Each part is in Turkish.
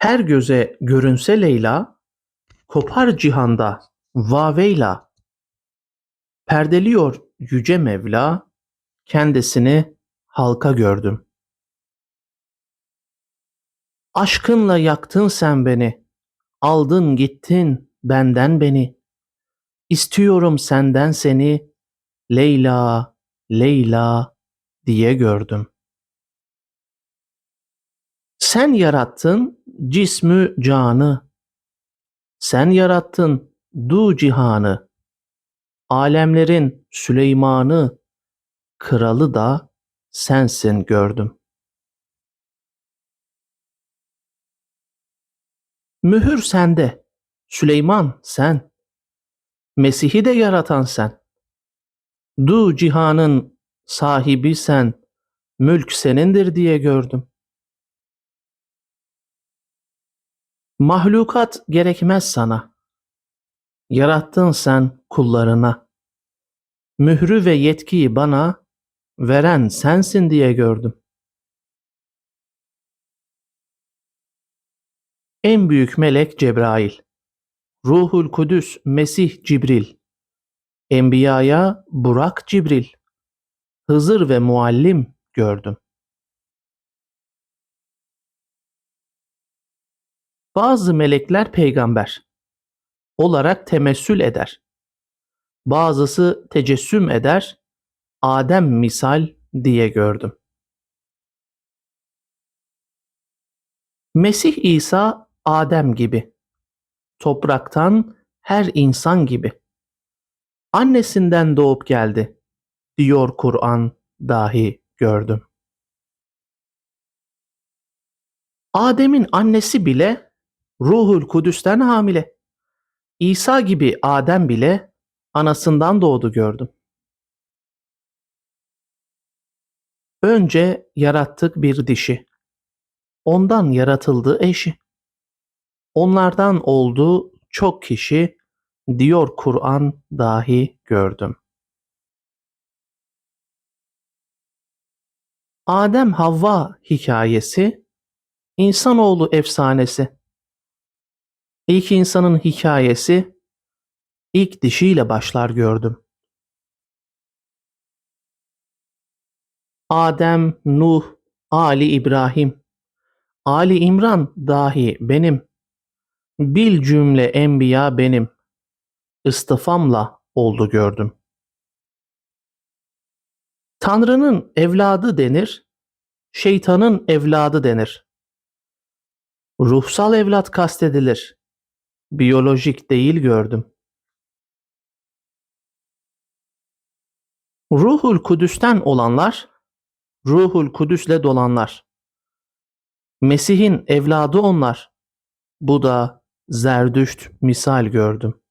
Her göze görünse Leyla, kopar cihanda vaveyla. Perdeliyor yüce Mevla, kendisini halka gördüm. Aşkınla yaktın sen beni, aldın gittin benden beni. İstiyorum senden seni, Leyla, Leyla diye gördüm. Sen yarattın cismü canı. Sen yarattın du cihanı. Alemlerin Süleyman'ı, kralı da sensin gördüm. Mühür sende, Süleyman sen. Mesih'i de yaratan sen. Du cihanın sahibi sen, mülk senindir diye gördüm. Mahlukat gerekmez sana. Yarattın sen kullarına. Mührü ve yetkiyi bana veren sensin diye gördüm. En büyük melek Cebrail. Ruhul Kudüs Mesih Cibril. Enbiyaya Burak Cibril. Hızır ve Muallim gördüm. Bazı melekler peygamber olarak temessül eder. Bazısı tecessüm eder, Adem misal diye gördüm. Mesih İsa Adem gibi. Topraktan her insan gibi. Annesinden doğup geldi diyor Kur'an dahi gördüm. Adem'in annesi bile Ruhul Kudüs'ten hamile. İsa gibi Adem bile anasından doğdu gördüm. Önce yarattık bir dişi. Ondan yaratıldı eşi. Onlardan oldu çok kişi diyor Kur'an dahi gördüm. Adem Havva hikayesi insanoğlu efsanesi. İlk insanın hikayesi ilk dişiyle başlar gördüm. Adem, Nuh, Ali İbrahim, Ali İmran dahi benim. Bil cümle enbiya benim. İstifamla oldu gördüm. Tanrı'nın evladı denir, şeytanın evladı denir. Ruhsal evlat kastedilir. Biyolojik değil gördüm. Ruhul Kudüs'ten olanlar, Ruhul Kudüs'le dolanlar. Mesih'in evladı onlar. Bu da Zerdüşt misal gördüm.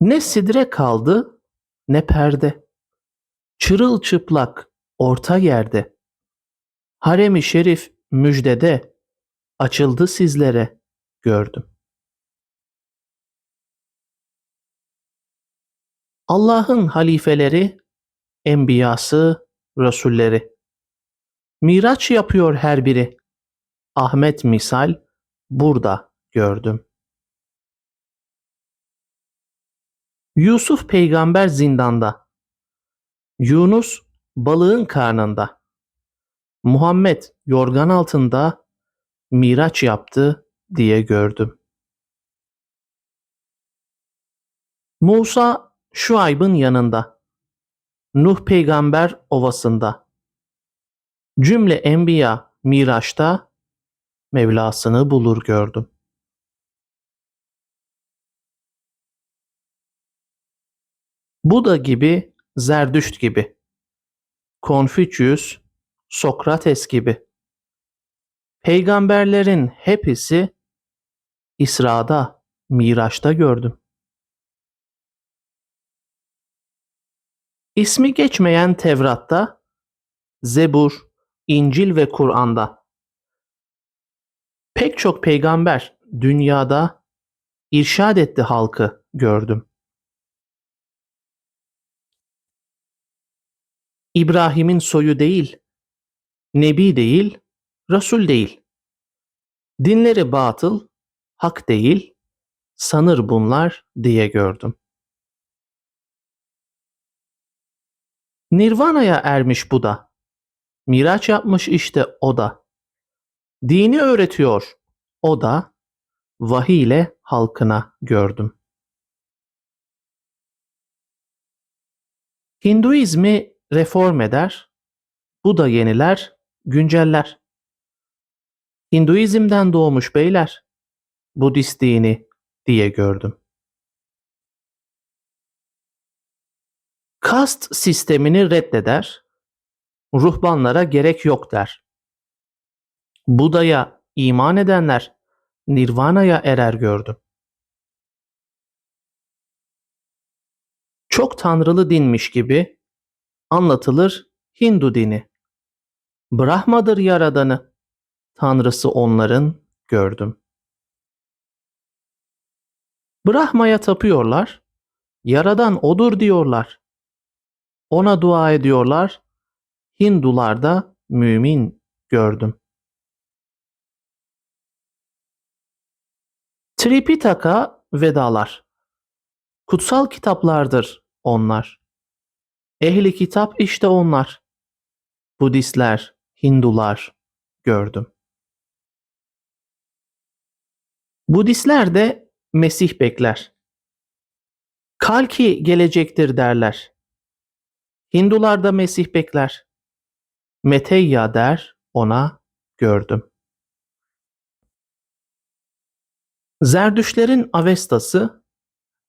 Ne sidre kaldı ne perde. Çırılçıplak orta yerde. Harem-i şerif müjdede açıldı sizlere gördüm. Allah'ın halifeleri, enbiyası, rasulleri. Miraç yapıyor her biri. Ahmet misal burada gördüm. Yusuf peygamber zindanda. Yunus balığın karnında. Muhammed yorgan altında miraç yaptı diye gördüm. Musa Şuayb'ın yanında. Nuh peygamber ovasında. Cümle enbiya Miraç'ta Mevlasını bulur gördüm. Buda gibi, Zerdüşt gibi. Konfüçyüs, Sokrates gibi. Peygamberlerin hepsi İsra'da, Miraç'ta gördüm. İsmi geçmeyen Tevrat'ta, Zebur, İncil ve Kur'an'da pek çok peygamber dünyada irşad etti halkı gördüm. İbrahim'in soyu değil, nebi değil, Resul değil. Dinleri batıl, hak değil, sanır bunlar diye gördüm. Nirvana'ya ermiş bu da. Miraç yapmış işte o da. Dini öğretiyor o da. Vahiy ile halkına gördüm. Hinduizmi reform eder, bu da yeniler, günceller. Hinduizm'den doğmuş beyler, Budist dini diye gördüm. Kast sistemini reddeder, ruhbanlara gerek yok der. Buda'ya iman edenler Nirvana'ya erer gördüm. Çok tanrılı dinmiş gibi anlatılır Hindu dini. Brahma'dır yaradanı, tanrısı onların gördüm. Brahma'ya tapıyorlar, yaradan odur diyorlar. Ona dua ediyorlar, Hindularda mümin gördüm. Tripitaka Vedalar Kutsal kitaplardır onlar. Ehli kitap işte onlar. Budistler, Hindular gördüm. Budistler de Mesih bekler. Kalki gelecektir derler. Hindular da Mesih bekler. Meteyya der ona gördüm. Zerdüşlerin Avestası,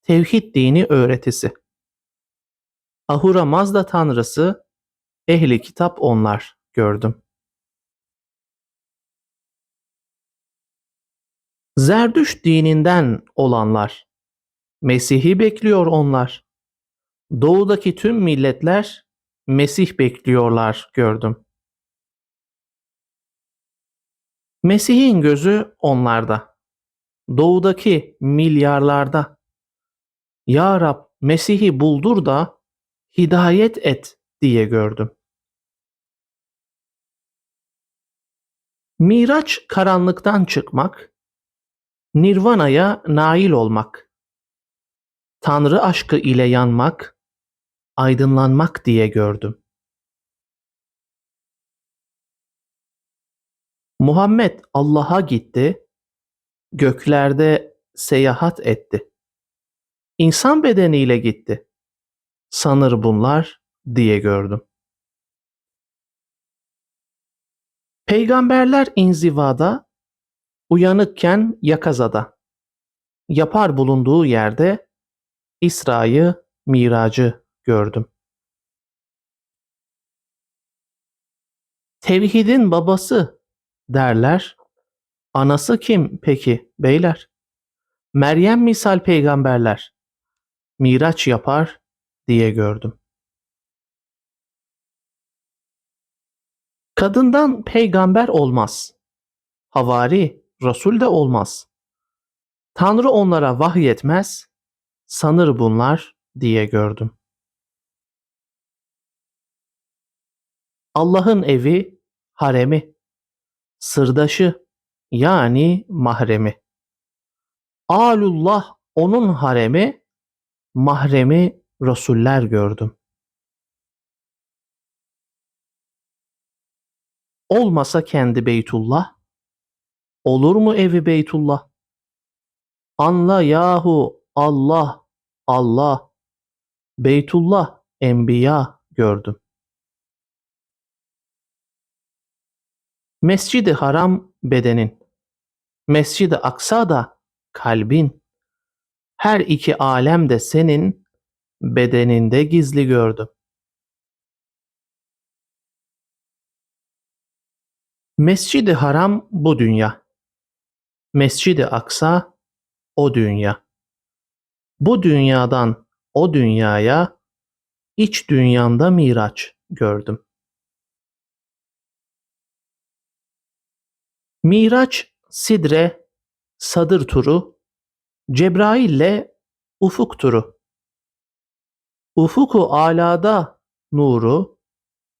tevhid dini öğretisi. Ahura Mazda tanrısı, ehli kitap onlar gördüm. Zerdüş dininden olanlar, Mesih'i bekliyor onlar. Doğudaki tüm milletler Mesih bekliyorlar gördüm. Mesih'in gözü onlarda. Doğudaki milyarlarda. Ya Rab Mesih'i buldur da hidayet et diye gördüm. Miraç karanlıktan çıkmak, Nirvana'ya nail olmak, Tanrı aşkı ile yanmak, aydınlanmak diye gördüm. Muhammed Allah'a gitti, göklerde seyahat etti. İnsan bedeniyle gitti. Sanır bunlar diye gördüm. Peygamberler inzivada, uyanıkken yakazada. Yapar bulunduğu yerde İsra'yı, Miracı gördüm. Tevhidin babası derler. Anası kim peki beyler? Meryem misal peygamberler. Miraç yapar diye gördüm. Kadından peygamber olmaz. Havari, Resul de olmaz. Tanrı onlara vahyetmez, sanır bunlar diye gördüm. Allah'ın evi, haremi, sırdaşı yani mahremi. Alullah onun haremi, mahremi Resuller gördüm. Olmasa kendi Beytullah, olur mu evi Beytullah? Anla yahu Allah, Allah, Beytullah, Enbiya gördüm. Mescidi Haram bedenin, Mescidi Aksa da kalbin. Her iki alem de senin bedeninde gizli gördüm. Mescidi Haram bu dünya. Mescidi Aksa o dünya. Bu dünyadan o dünyaya iç dünyanda miraç gördüm. Miraç Sidre Sadır turu Cebrail'le ufuk turu. Ufuku alada nuru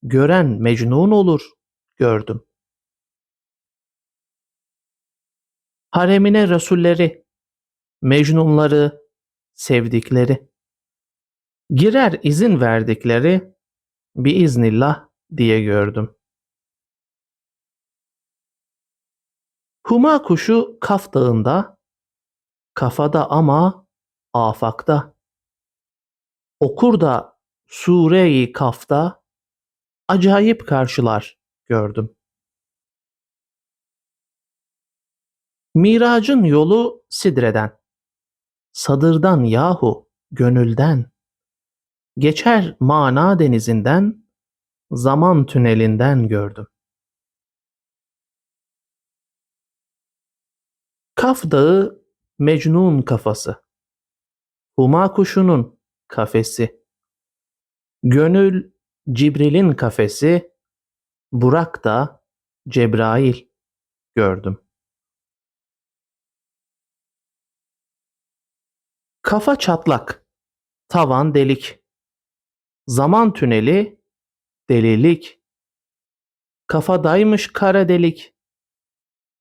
gören mecnun olur gördüm. Haremine Resulleri, Mecnunları, sevdikleri, girer izin verdikleri biiznillah diye gördüm. Huma kuşu Kaf Dağı'nda, kafada ama afakta. Okur da Sure-i Kaf'ta acayip karşılar gördüm. Miracın yolu Sidre'den, sadırdan yahu gönülden, geçer mana denizinden, zaman tünelinden gördüm. Kaf dağı Mecnun kafası, Huma kuşunun kafesi, gönül Cibril'in kafesi, Burak da Cebrail gördüm. Kafa çatlak, tavan delik, zaman tüneli, delilik, kafadaymış kara delik,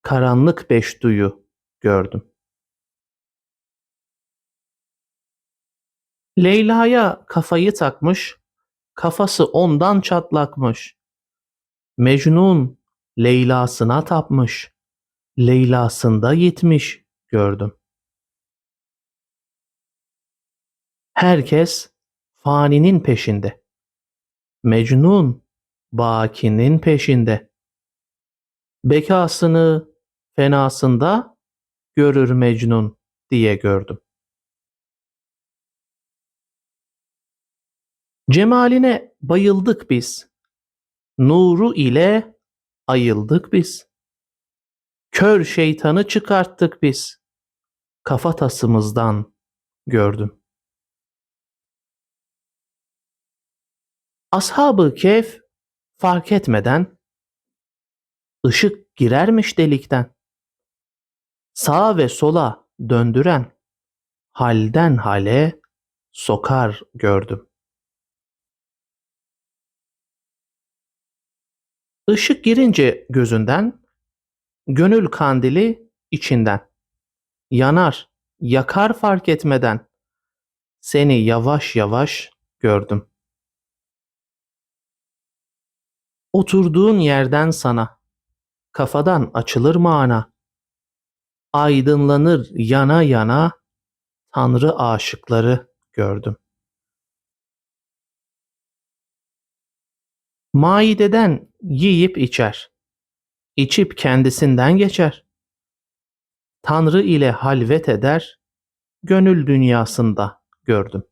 karanlık beş duyu gördüm. Leyla'ya kafayı takmış, kafası ondan çatlakmış. Mecnun Leyla'sına tapmış, Leyla'sında yitmiş gördüm. Herkes faninin peşinde. Mecnun bakinin peşinde. Bekasını fenasında görür Mecnun diye gördüm. Cemaline bayıldık biz. Nuru ile ayıldık biz. Kör şeytanı çıkarttık biz. Kafatasımızdan gördüm. Ashab-ı Kehf fark etmeden ışık girermiş delikten. Sağa ve sola döndüren halden hale sokar gördüm. Işık girince gözünden, gönül kandili içinden. Yanar, yakar fark etmeden. Seni yavaş yavaş gördüm. Oturduğun yerden sana, kafadan açılır mana. Aydınlanır yana yana, Tanrı aşıkları gördüm. Maideden yiyip içer. İçip kendisinden geçer. Tanrı ile halvet eder, gönül dünyasında gördüm.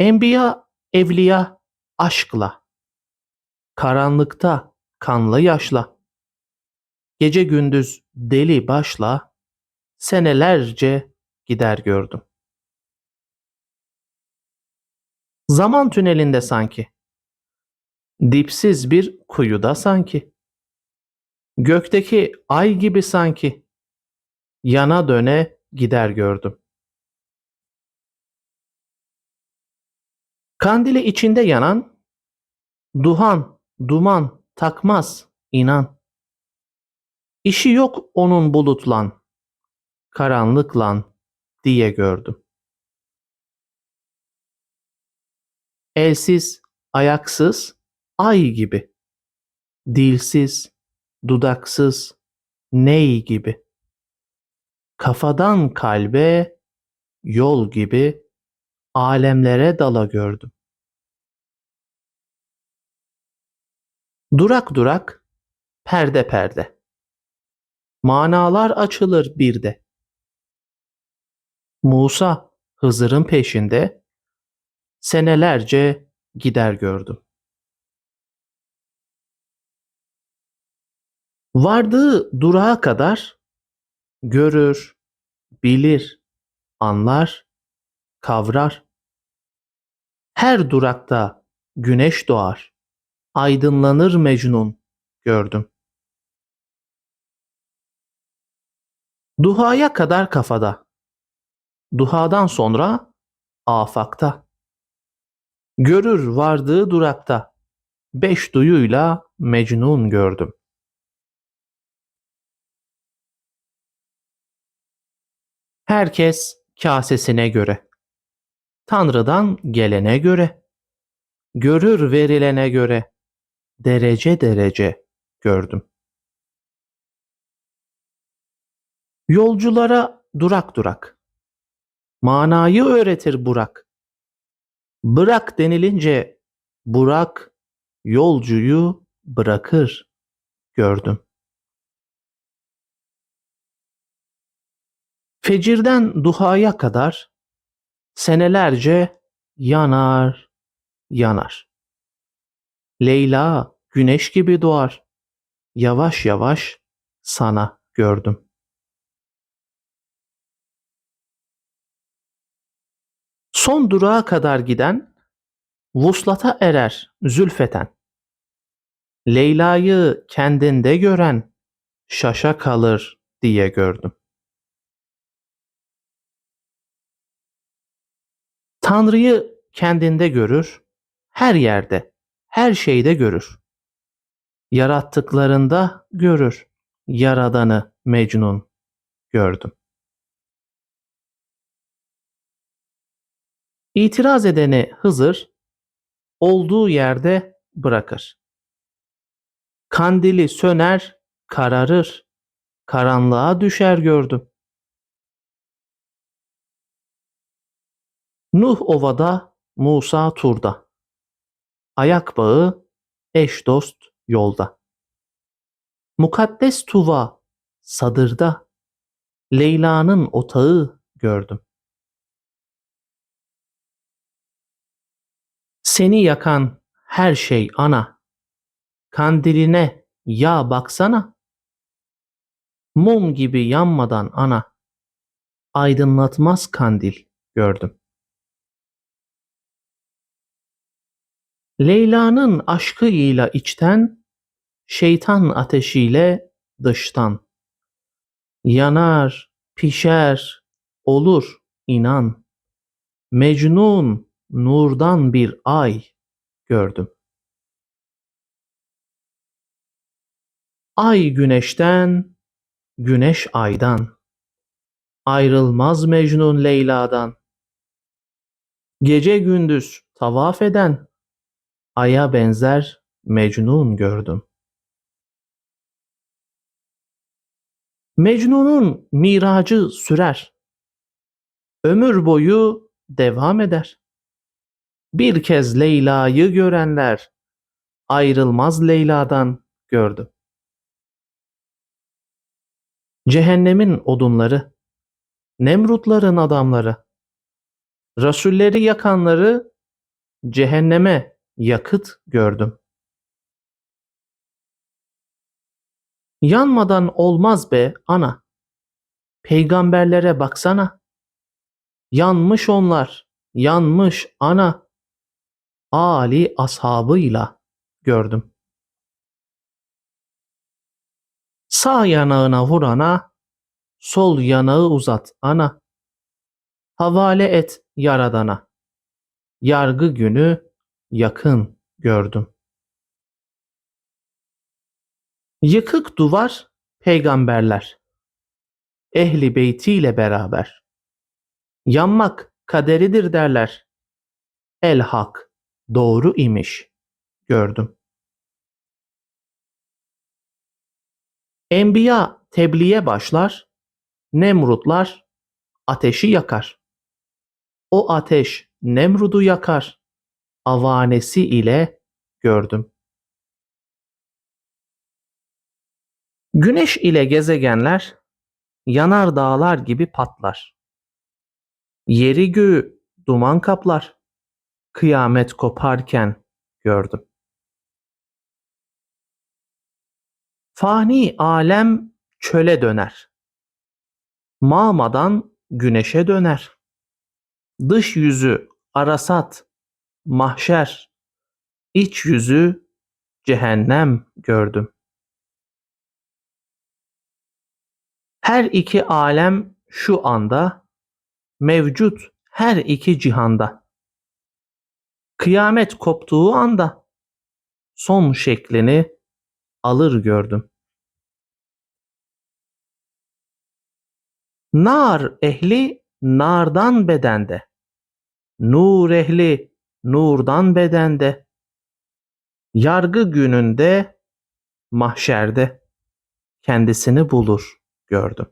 Enbiya, evliya aşkla, karanlıkta kanlı yaşla, gece gündüz deli başla, senelerce gider gördüm. Zaman tünelinde sanki. Dipsiz bir kuyuda sanki. Gökteki ay gibi sanki. Yana döne gider gördüm. Kandili içinde yanan, duhan, duman takmaz inan. İşi yok onun bulutlan, karanlıklan diye gördüm. Elsiz, ayaksız, ay gibi. Dilsiz, dudaksız, ney gibi. Kafadan kalbe, yol gibi, alemlere dala gördüm. Durak durak, perde perde. Manalar açılır bir de. Musa Hızır'ın peşinde, senelerce gider gördüm. Vardığı durağa kadar görür, bilir, anlar, kavrar. Her durakta güneş doğar. Aydınlanır Mecnun gördüm. Duhaya kadar kafada. Duhadan sonra afakta. Görür vardığı durakta. Beş duyuyla Mecnun gördüm. Herkes kasesine göre. Tanrı'dan gelene göre. Görür verilene göre. Derece derece gördüm. Yolculara durak durak. Manayı öğretir Burak. Bırak denilince Burak yolcuyu bırakır gördüm. Fecirden duhaya kadar senelerce yanar, yanar. Leyla güneş gibi doğar. Yavaş yavaş sana gördüm. Son durağa kadar giden vuslata erer zülfeten. Leyla'yı kendinde gören şaşa kalır diye gördüm. Tanrı'yı kendinde görür, her yerde, her şeyde görür. Yarattıklarında görür, yaradanı Mecnun gördüm. İtiraz edeni Hızır olduğu yerde bırakır. Kandili söner, kararır, karanlığa düşer gördüm. Nuh ovada, Musa turda. Ayak bağı, eş dost yolda. Mukaddes Tuva, sadırda. Leyla'nın otağı gördüm. Seni yakan her şey ana. Kandiline ya baksana. Mum gibi yanmadan ana. Aydınlatmaz kandil gördüm. Leyla'nın aşkıyla içten, şeytan ateşiyle dıştan. Yanar, pişer, olur inan. Mecnun nurdan bir ay gördüm. Ay güneşten, güneş aydan. Ayrılmaz Mecnun Leyla'dan. Gece gündüz tavaf eden aya benzer Mecnun gördüm. Mecnun'un miracı sürer. Ömür boyu devam eder. Bir kez Leyla'yı görenler ayrılmaz Leyla'dan gördüm. Cehennemin odunları, Nemrutların adamları, Rasulleri yakanları cehenneme yakıt gördüm. Yanmadan olmaz be ana. Peygamberlere baksana. Yanmış onlar, yanmış ana. Ali ashabıyla gördüm. Sağ yanağına vurana, sol yanağı uzat ana. Havale et yaradana. Yargı günü yakın gördüm. Yıkık duvar peygamberler. Ehli beytiyle beraber. Yanmak kaderidir derler. El hak doğru imiş gördüm. Enbiya tebliğe başlar, Nemrutlar ateşi yakar. O ateş Nemrud'u yakar, avanesi ile gördüm. Güneş ile gezegenler yanar dağlar gibi patlar. Yeri göğü duman kaplar. Kıyamet koparken gördüm. Fani alem çöle döner. Mağmadan güneşe döner. Dış yüzü arasat, mahşer, iç yüzü cehennem gördüm. Her iki alem şu anda mevcut her iki cihanda. Kıyamet koptuğu anda son şeklini alır gördüm. Nar ehli nardan bedende. Nur ehli nurdan bedende. Yargı gününde mahşerde kendisini bulur gördüm.